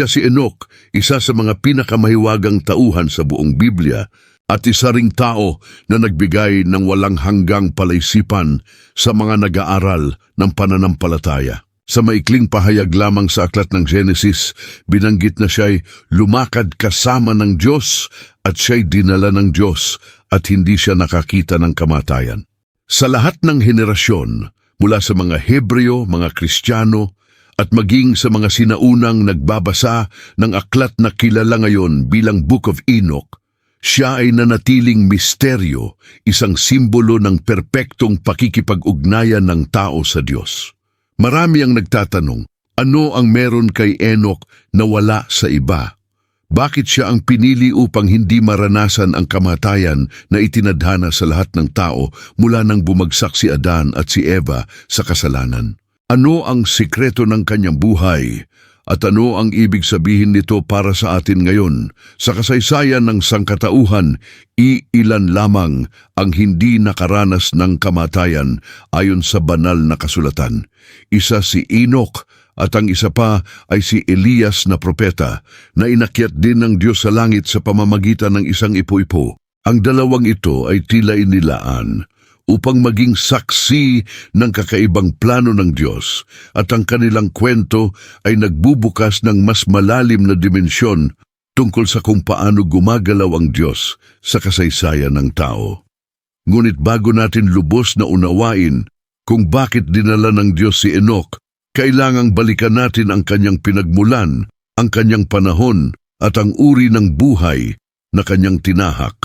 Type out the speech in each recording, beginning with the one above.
Siya si Enoch, isa sa mga pinakamahiwagang tauhan sa buong Biblia at isa ring tao na nagbigay ng walang hanggang palaisipan sa mga nag-aaral ng pananampalataya. Sa maikling pahayag lamang sa aklat ng Genesis, binanggit na siya'y lumakad kasama ng Diyos at siya'y dinala ng Diyos at hindi siya nakakita ng kamatayan. Sa lahat ng henerasyon, mula sa mga Hebreo, mga Kristiyano, at maging sa mga sinaunang nagbabasa ng aklat na kilala ngayon bilang Book of Enoch, siya ay nanatiling misteryo, isang simbolo ng perpektong pakikipag-ugnayan ng tao sa Diyos. Marami ang nagtatanong, ano ang meron kay Enoch na wala sa iba? Bakit siya ang pinili upang hindi maranasan ang kamatayan na itinadhana sa lahat ng tao mula nang bumagsak si Adan at si Eva sa kasalanan? Ano ang sikreto ng kanyang buhay? At ano ang ibig sabihin nito para sa atin ngayon? Sa kasaysayan ng sangkatauhan, iilan lamang ang hindi nakaranas ng kamatayan ayon sa banal na kasulatan. Isa si Enoch at ang isa pa ay si Elias na propeta na inakyat din ng Diyos sa langit sa pamamagitan ng isang ipo-ipo. Ang dalawang ito ay tila inilaan upang maging saksi ng kakaibang plano ng Diyos at ang kanilang kwento ay nagbubukas ng mas malalim na dimensyon tungkol sa kung paano gumagalaw ang Diyos sa kasaysayan ng tao. Ngunit bago natin lubos na unawain kung bakit dinala ng Diyos si Enoch, kailangang balikan natin ang kanyang pinagmulan, ang kanyang panahon at ang uri ng buhay na kanyang tinahak.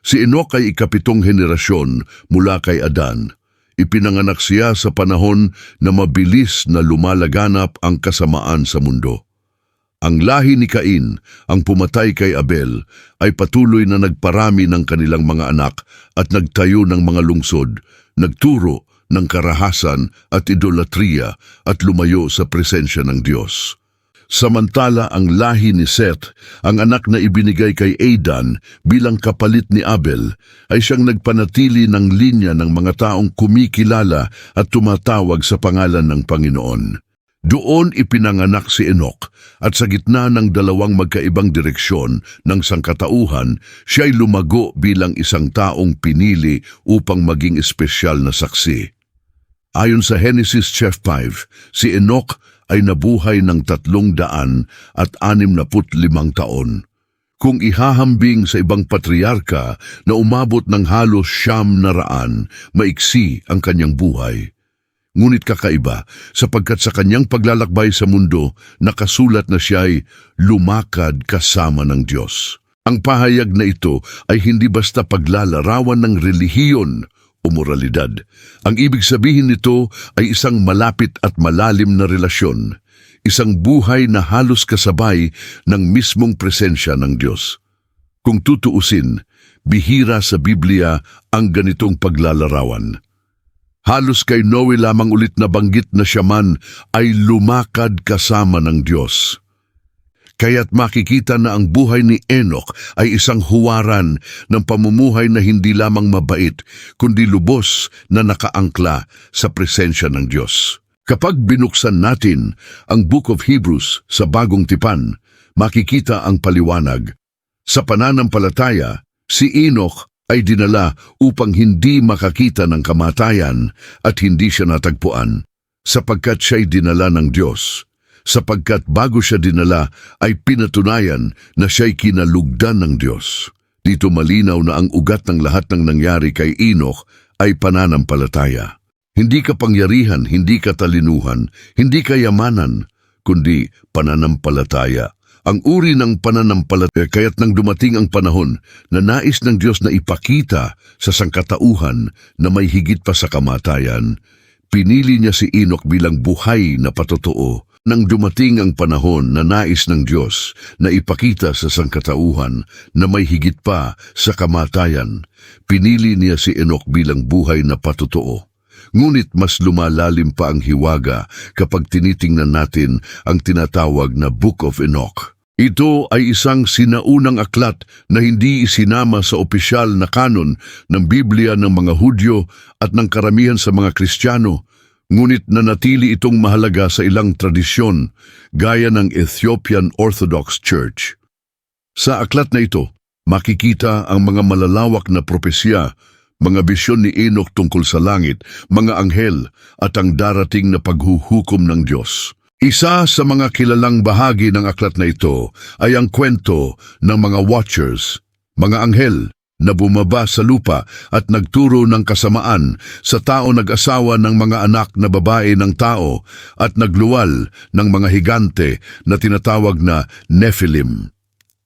Si Enoch ay ikapitong henerasyon mula kay Adan. Ipinanganak siya sa panahon na mabilis na lumalaganap ang kasamaan sa mundo. Ang lahi ni Cain, ang pumatay kay Abel, ay patuloy na nagparami ng kanilang mga anak at nagtayo ng mga lungsod, nagturo ng karahasan at idolatriya at lumayo sa presensya ng Diyos. Samantala ang lahi ni Seth, ang anak na ibinigay kay Aidan bilang kapalit ni Abel, ay siyang nagpanatili ng linya ng mga taong kumikilala at tumatawag sa pangalan ng Panginoon. Doon ipinanganak si Enoch at sa gitna ng dalawang magkaibang direksyon ng sangkatauhan, siya'y lumago bilang isang taong pinili upang maging espesyal na saksi. Ayon sa Genesis chapter 5, si Enoch ay nabuhay ng tatlong daan at anim na limang taon. Kung ihahambing sa ibang patriarka na umabot ng halos siyam na raan, maiksi ang kanyang buhay. Ngunit kakaiba, sapagkat sa kanyang paglalakbay sa mundo, nakasulat na siya'y lumakad kasama ng Diyos. Ang pahayag na ito ay hindi basta paglalarawan ng relihiyon o moralidad. Ang ibig sabihin nito ay isang malapit at malalim na relasyon, isang buhay na halos kasabay ng mismong presensya ng Diyos. Kung tutuusin, bihira sa Biblia ang ganitong paglalarawan. Halos kay Noe lamang ulit na banggit na siya man ay lumakad kasama ng Diyos. Kaya't makikita na ang buhay ni Enoch ay isang huwaran ng pamumuhay na hindi lamang mabait, kundi lubos na nakaangkla sa presensya ng Diyos. Kapag binuksan natin ang Book of Hebrews sa bagong tipan, makikita ang paliwanag. Sa pananampalataya, si Enoch ay dinala upang hindi makakita ng kamatayan at hindi siya natagpuan, sapagkat siya'y dinala ng Diyos sapagkat bago siya dinala ay pinatunayan na siya'y kinalugdan ng Diyos. Dito malinaw na ang ugat ng lahat ng nangyari kay Enoch ay pananampalataya. Hindi kapangyarihan, hindi katalinuhan, hindi kayamanan, kundi pananampalataya. Ang uri ng pananampalataya kaya't nang dumating ang panahon na nais ng Diyos na ipakita sa sangkatauhan na may higit pa sa kamatayan, pinili niya si Enoch bilang buhay na patotoo nang dumating ang panahon na nais ng Diyos na ipakita sa sangkatauhan na may higit pa sa kamatayan, pinili niya si Enoch bilang buhay na patotoo. Ngunit mas lumalalim pa ang hiwaga kapag tinitingnan natin ang tinatawag na Book of Enoch. Ito ay isang sinaunang aklat na hindi isinama sa opisyal na kanon ng Biblia ng mga Hudyo at ng karamihan sa mga Kristiyano Ngunit nanatili itong mahalaga sa ilang tradisyon gaya ng Ethiopian Orthodox Church. Sa aklat na ito, makikita ang mga malalawak na propesya, mga bisyon ni Enoch tungkol sa langit, mga anghel at ang darating na paghuhukom ng Diyos. Isa sa mga kilalang bahagi ng aklat na ito ay ang kwento ng mga watchers, mga anghel na bumaba sa lupa at nagturo ng kasamaan sa tao nag-asawa ng mga anak na babae ng tao at nagluwal ng mga higante na tinatawag na Nephilim.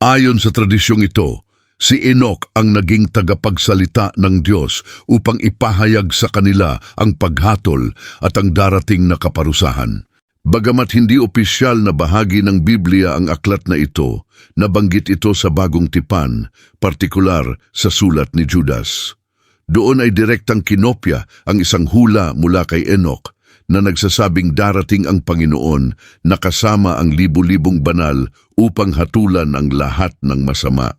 Ayon sa tradisyong ito, si Enoch ang naging tagapagsalita ng Diyos upang ipahayag sa kanila ang paghatol at ang darating na kaparusahan. Bagamat hindi opisyal na bahagi ng Biblia ang aklat na ito, nabanggit ito sa bagong tipan, partikular sa sulat ni Judas. Doon ay direktang kinopya ang isang hula mula kay Enoch na nagsasabing darating ang Panginoon na kasama ang libu-libong banal upang hatulan ang lahat ng masama.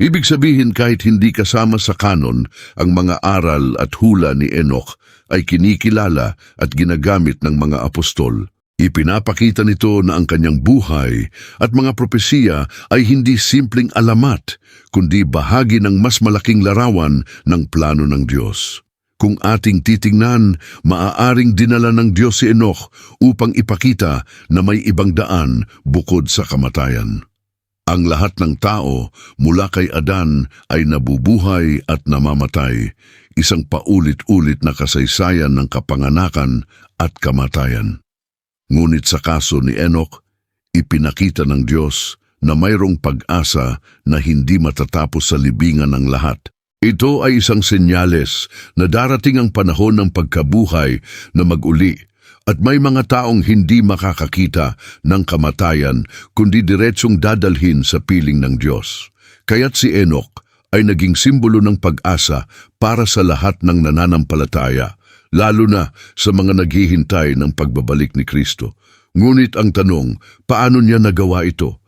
Ibig sabihin kahit hindi kasama sa kanon, ang mga aral at hula ni Enoch ay kinikilala at ginagamit ng mga apostol. Ipinapakita nito na ang kanyang buhay at mga propesiya ay hindi simpleng alamat, kundi bahagi ng mas malaking larawan ng plano ng Diyos. Kung ating titingnan, maaaring dinala ng Diyos si Enoch upang ipakita na may ibang daan bukod sa kamatayan. Ang lahat ng tao mula kay Adan ay nabubuhay at namamatay, isang paulit-ulit na kasaysayan ng kapanganakan at kamatayan. Ngunit sa kaso ni Enoch, ipinakita ng Diyos na mayroong pag-asa na hindi matatapos sa libingan ng lahat. Ito ay isang senyales na darating ang panahon ng pagkabuhay na maguli at may mga taong hindi makakakita ng kamatayan kundi diretsong dadalhin sa piling ng Diyos. Kaya't si Enoch ay naging simbolo ng pag-asa para sa lahat ng nananampalataya lalo na sa mga naghihintay ng pagbabalik ni Kristo. Ngunit ang tanong, paano niya nagawa ito?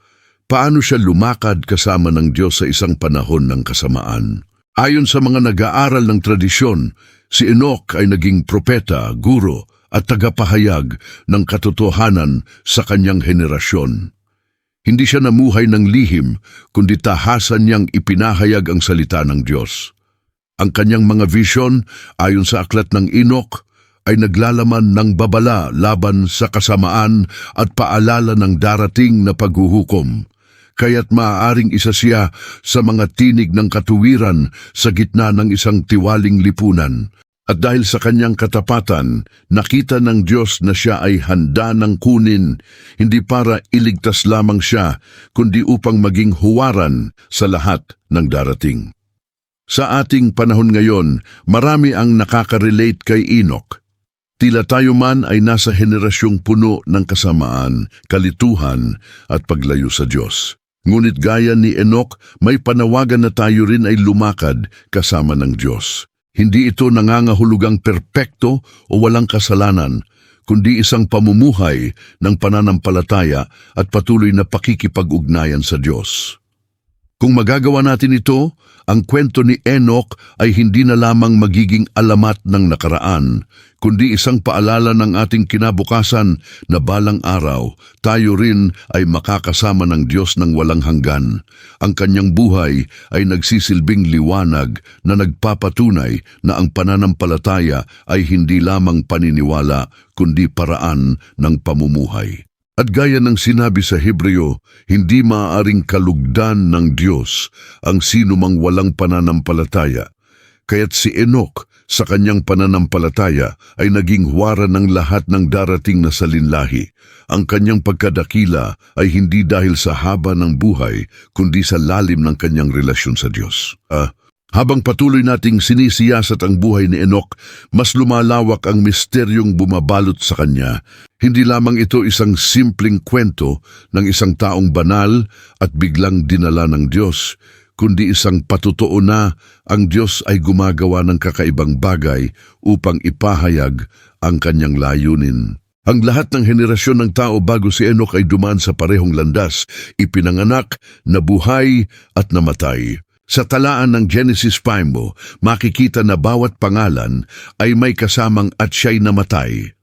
Paano siya lumakad kasama ng Diyos sa isang panahon ng kasamaan? Ayon sa mga nag-aaral ng tradisyon, si Enoch ay naging propeta, guro at tagapahayag ng katotohanan sa kanyang henerasyon. Hindi siya namuhay ng lihim, kundi tahasan niyang ipinahayag ang salita ng Diyos. Ang kanyang mga vision, ayon sa aklat ng Enoch, ay naglalaman ng babala laban sa kasamaan at paalala ng darating na paghuhukom. Kaya't maaaring isa siya sa mga tinig ng katuwiran sa gitna ng isang tiwaling lipunan. At dahil sa kanyang katapatan, nakita ng Diyos na siya ay handa ng kunin, hindi para iligtas lamang siya, kundi upang maging huwaran sa lahat ng darating. Sa ating panahon ngayon, marami ang nakaka-relate kay Enoch. Tila tayo man ay nasa henerasyong puno ng kasamaan, kalituhan at paglayo sa Diyos. Ngunit gaya ni Enoch, may panawagan na tayo rin ay lumakad kasama ng Diyos. Hindi ito nangangahulugang perpekto o walang kasalanan, kundi isang pamumuhay ng pananampalataya at patuloy na pakikipag-ugnayan sa Diyos. Kung magagawa natin ito, ang kwento ni Enoch ay hindi na lamang magiging alamat ng nakaraan, kundi isang paalala ng ating kinabukasan na balang araw, tayo rin ay makakasama ng Diyos ng walang hanggan. Ang kanyang buhay ay nagsisilbing liwanag na nagpapatunay na ang pananampalataya ay hindi lamang paniniwala, kundi paraan ng pamumuhay. At gaya ng sinabi sa Hebreo, hindi maaaring kalugdan ng Diyos ang sino mang walang pananampalataya. Kaya't si Enoch sa kanyang pananampalataya ay naging huwara ng lahat ng darating na salinlahi. Ang kanyang pagkadakila ay hindi dahil sa haba ng buhay, kundi sa lalim ng kanyang relasyon sa Diyos. Ah, habang patuloy nating sinisiyasat ang buhay ni Enoch, mas lumalawak ang misteryong bumabalot sa kanya. Hindi lamang ito isang simpleng kwento ng isang taong banal at biglang dinala ng Diyos, kundi isang patutuo na ang Diyos ay gumagawa ng kakaibang bagay upang ipahayag ang kanyang layunin. Ang lahat ng henerasyon ng tao bago si Enoch ay dumaan sa parehong landas, ipinanganak, nabuhay at namatay. Sa talaan ng Genesis 5 mo, makikita na bawat pangalan ay may kasamang at siya'y namatay.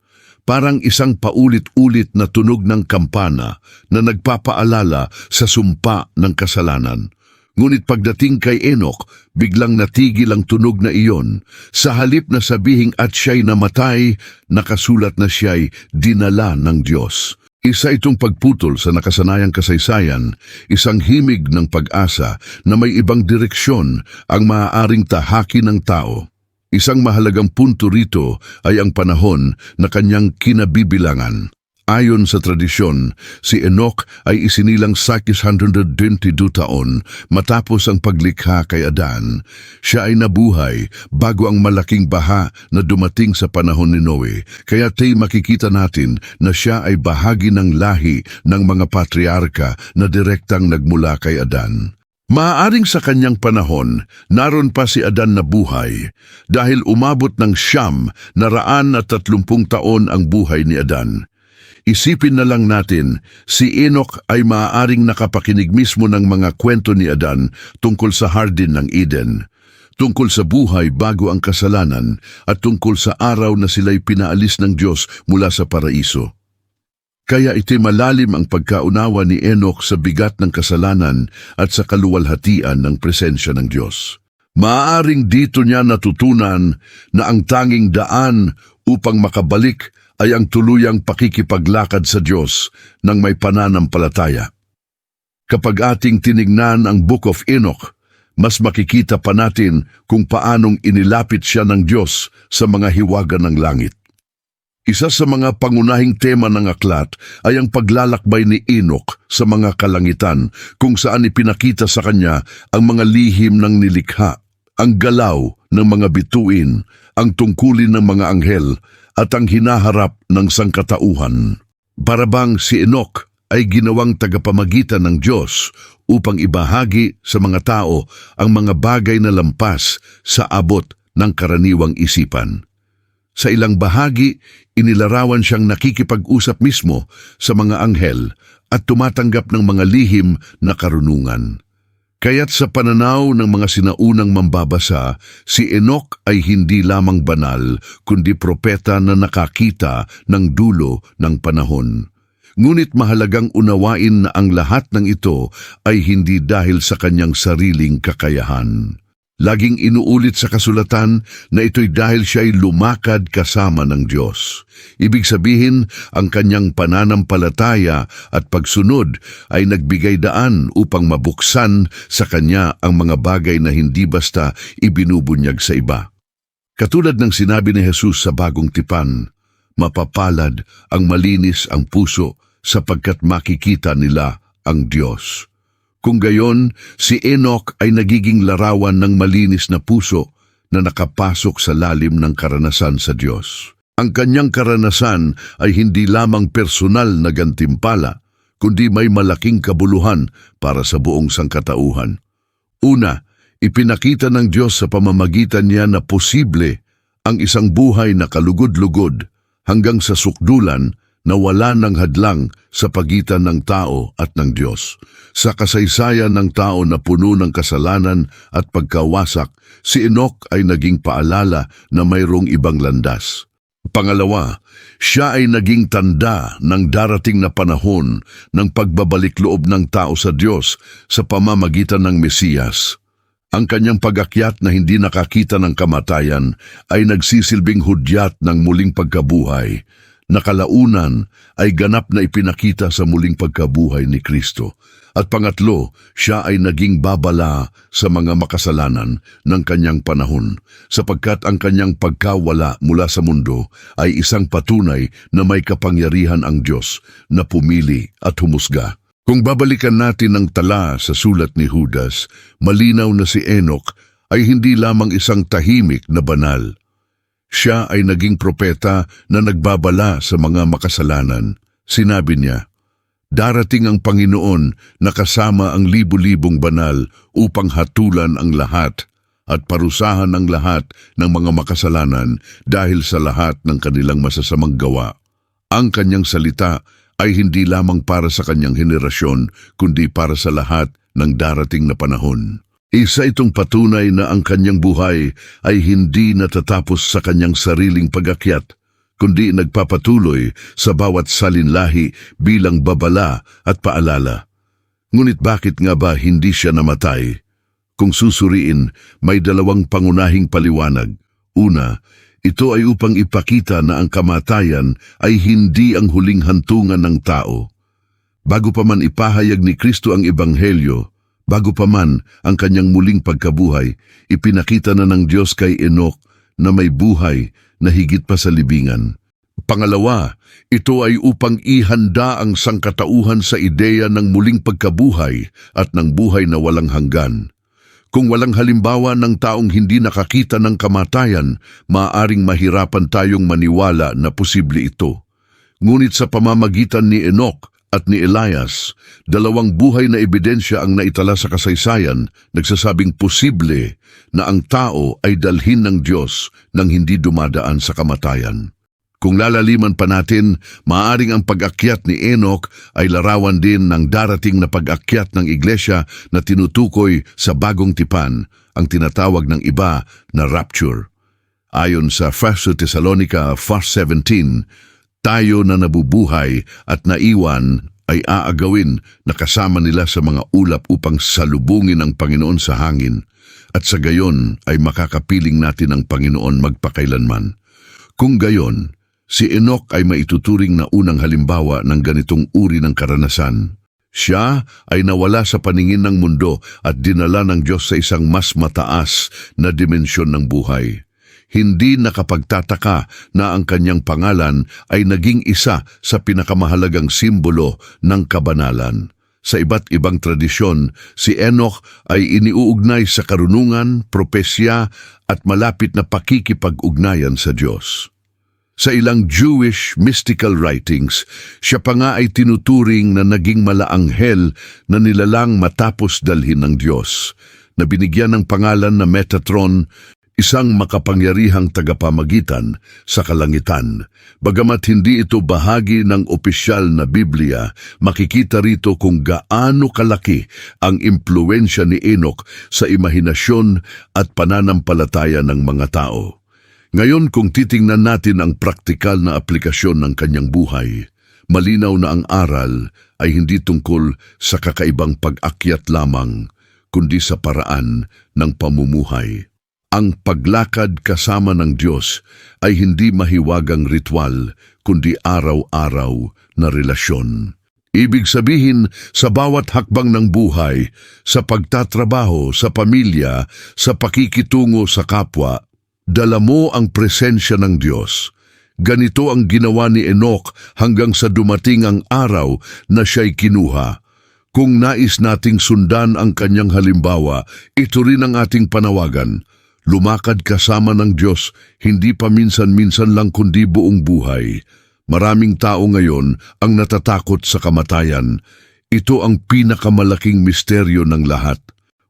parang isang paulit-ulit na tunog ng kampana na nagpapaalala sa sumpa ng kasalanan. Ngunit pagdating kay Enoch, biglang natigil ang tunog na iyon. Sa halip na sabihing at siya'y namatay, nakasulat na siya'y dinala ng Diyos. Isa itong pagputol sa nakasanayang kasaysayan, isang himig ng pag-asa na may ibang direksyon ang maaaring tahaki ng tao. Isang mahalagang punto rito ay ang panahon na kanyang kinabibilangan. Ayon sa tradisyon, si Enoch ay isinilang sa 622 taon matapos ang paglikha kay Adan. Siya ay nabuhay bago ang malaking baha na dumating sa panahon ni Noe. Kaya tay makikita natin na siya ay bahagi ng lahi ng mga patriarka na direktang nagmula kay Adan. Maaaring sa kanyang panahon, naroon pa si Adan na buhay dahil umabot ng siyam na raan at tatlumpung taon ang buhay ni Adan. Isipin na lang natin, si Enoch ay maaaring nakapakinig mismo ng mga kwento ni Adan tungkol sa Hardin ng Eden, tungkol sa buhay bago ang kasalanan at tungkol sa araw na sila'y pinaalis ng Diyos mula sa paraiso. Kaya iti malalim ang pagkaunawa ni Enoch sa bigat ng kasalanan at sa kaluwalhatian ng presensya ng Diyos. Maaaring dito niya natutunan na ang tanging daan upang makabalik ay ang tuluyang pakikipaglakad sa Diyos ng may pananampalataya. Kapag ating tinignan ang Book of Enoch, mas makikita pa natin kung paanong inilapit siya ng Diyos sa mga hiwaga ng langit. Isa sa mga pangunahing tema ng aklat ay ang paglalakbay ni Enoch sa mga kalangitan kung saan ipinakita sa kanya ang mga lihim ng nilikha, ang galaw ng mga bituin, ang tungkulin ng mga anghel at ang hinaharap ng sangkatauhan. Parabang si Enoch ay ginawang tagapamagitan ng Diyos upang ibahagi sa mga tao ang mga bagay na lampas sa abot ng karaniwang isipan. Sa ilang bahagi, inilarawan siyang nakikipag-usap mismo sa mga anghel at tumatanggap ng mga lihim na karunungan. Kaya't sa pananaw ng mga sinaunang mambabasa, si Enoch ay hindi lamang banal, kundi propeta na nakakita ng dulo ng panahon. Ngunit mahalagang unawain na ang lahat ng ito ay hindi dahil sa kanyang sariling kakayahan. Laging inuulit sa kasulatan na ito'y dahil siya'y lumakad kasama ng Diyos. Ibig sabihin, ang kanyang pananampalataya at pagsunod ay nagbigay daan upang mabuksan sa kanya ang mga bagay na hindi basta ibinubunyag sa iba. Katulad ng sinabi ni Jesus sa bagong tipan, mapapalad ang malinis ang puso sapagkat makikita nila ang Diyos. Kung gayon, si Enoch ay nagiging larawan ng malinis na puso na nakapasok sa lalim ng karanasan sa Diyos. Ang kanyang karanasan ay hindi lamang personal na gantimpala, kundi may malaking kabuluhan para sa buong sangkatauhan. Una, ipinakita ng Diyos sa pamamagitan niya na posible ang isang buhay na kalugod-lugod hanggang sa sukdulan na wala ng hadlang sa pagitan ng tao at ng Diyos. Sa kasaysayan ng tao na puno ng kasalanan at pagkawasak, si Enoch ay naging paalala na mayroong ibang landas. Pangalawa, siya ay naging tanda ng darating na panahon ng pagbabalik loob ng tao sa Diyos sa pamamagitan ng Mesiyas. Ang kanyang pagakyat na hindi nakakita ng kamatayan ay nagsisilbing hudyat ng muling pagkabuhay na kalaunan ay ganap na ipinakita sa muling pagkabuhay ni Kristo. At pangatlo, siya ay naging babala sa mga makasalanan ng kanyang panahon, sapagkat ang kanyang pagkawala mula sa mundo ay isang patunay na may kapangyarihan ang Diyos na pumili at humusga. Kung babalikan natin ang tala sa sulat ni Judas, malinaw na si Enoch ay hindi lamang isang tahimik na banal, siya ay naging propeta na nagbabala sa mga makasalanan. Sinabi niya, Darating ang Panginoon na kasama ang libu-libong banal upang hatulan ang lahat at parusahan ang lahat ng mga makasalanan dahil sa lahat ng kanilang masasamang gawa. Ang kanyang salita ay hindi lamang para sa kanyang henerasyon, kundi para sa lahat ng darating na panahon. Isa itong patunay na ang kanyang buhay ay hindi natatapos sa kanyang sariling pagakyat, kundi nagpapatuloy sa bawat salinlahi bilang babala at paalala. Ngunit bakit nga ba hindi siya namatay? Kung susuriin, may dalawang pangunahing paliwanag. Una, ito ay upang ipakita na ang kamatayan ay hindi ang huling hantungan ng tao. Bago pa man ipahayag ni Kristo ang Ebanghelyo, bago pa man ang kanyang muling pagkabuhay, ipinakita na ng Diyos kay Enoch na may buhay na higit pa sa libingan. Pangalawa, ito ay upang ihanda ang sangkatauhan sa ideya ng muling pagkabuhay at ng buhay na walang hanggan. Kung walang halimbawa ng taong hindi nakakita ng kamatayan, maaaring mahirapan tayong maniwala na posible ito. Ngunit sa pamamagitan ni Enoch at ni Elias, dalawang buhay na ebidensya ang naitala sa kasaysayan, nagsasabing posible na ang tao ay dalhin ng Diyos nang hindi dumadaan sa kamatayan. Kung lalaliman pa natin, maaring ang pag-akyat ni Enoch ay larawan din ng darating na pag-akyat ng iglesia na tinutukoy sa bagong tipan, ang tinatawag ng iba na rapture. Ayon sa 1 Thessalonica 4.17, tayo na nabubuhay at naiwan ay aagawin na kasama nila sa mga ulap upang salubungin ang Panginoon sa hangin at sa gayon ay makakapiling natin ang Panginoon magpakailanman. Kung gayon, si Enoch ay maituturing na unang halimbawa ng ganitong uri ng karanasan. Siya ay nawala sa paningin ng mundo at dinala ng Diyos sa isang mas mataas na dimensyon ng buhay. Hindi nakapagtataka na ang kanyang pangalan ay naging isa sa pinakamahalagang simbolo ng kabanalan. Sa iba't ibang tradisyon, si Enoch ay iniuugnay sa karunungan, propesya at malapit na pakikipag-ugnayan sa Diyos. Sa ilang Jewish mystical writings, siya pa nga ay tinuturing na naging malaanghel na nilalang matapos dalhin ng Diyos, na binigyan ng pangalan na Metatron, isang makapangyarihang tagapamagitan sa kalangitan. Bagamat hindi ito bahagi ng opisyal na Biblia, makikita rito kung gaano kalaki ang impluensya ni Enoch sa imahinasyon at pananampalataya ng mga tao. Ngayon kung titingnan natin ang praktikal na aplikasyon ng kanyang buhay, malinaw na ang aral ay hindi tungkol sa kakaibang pag-akyat lamang, kundi sa paraan ng pamumuhay. Ang paglakad kasama ng Diyos ay hindi mahiwagang ritual, kundi araw-araw na relasyon. Ibig sabihin, sa bawat hakbang ng buhay, sa pagtatrabaho, sa pamilya, sa pakikitungo sa kapwa, dala mo ang presensya ng Diyos. Ganito ang ginawa ni Enoch hanggang sa dumating ang araw na siya'y kinuha. Kung nais nating sundan ang kanyang halimbawa, ito rin ang ating panawagan. Lumakad kasama ng Diyos, hindi pa minsan-minsan lang kundi buong buhay. Maraming tao ngayon ang natatakot sa kamatayan. Ito ang pinakamalaking misteryo ng lahat.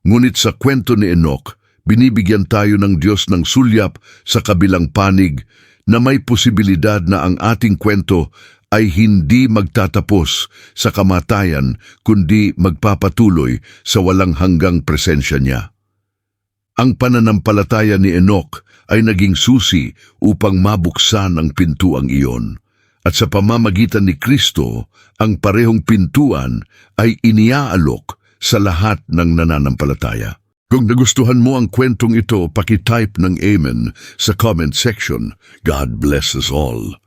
Ngunit sa kwento ni Enoch, binibigyan tayo ng Diyos ng sulyap sa kabilang panig na may posibilidad na ang ating kwento ay hindi magtatapos sa kamatayan kundi magpapatuloy sa walang hanggang presensya niya. Ang pananampalataya ni Enoch ay naging susi upang mabuksan ang pintuang iyon. At sa pamamagitan ni Kristo, ang parehong pintuan ay iniaalok sa lahat ng nananampalataya. Kung nagustuhan mo ang kwentong ito, pakitype ng Amen sa comment section. God bless us all.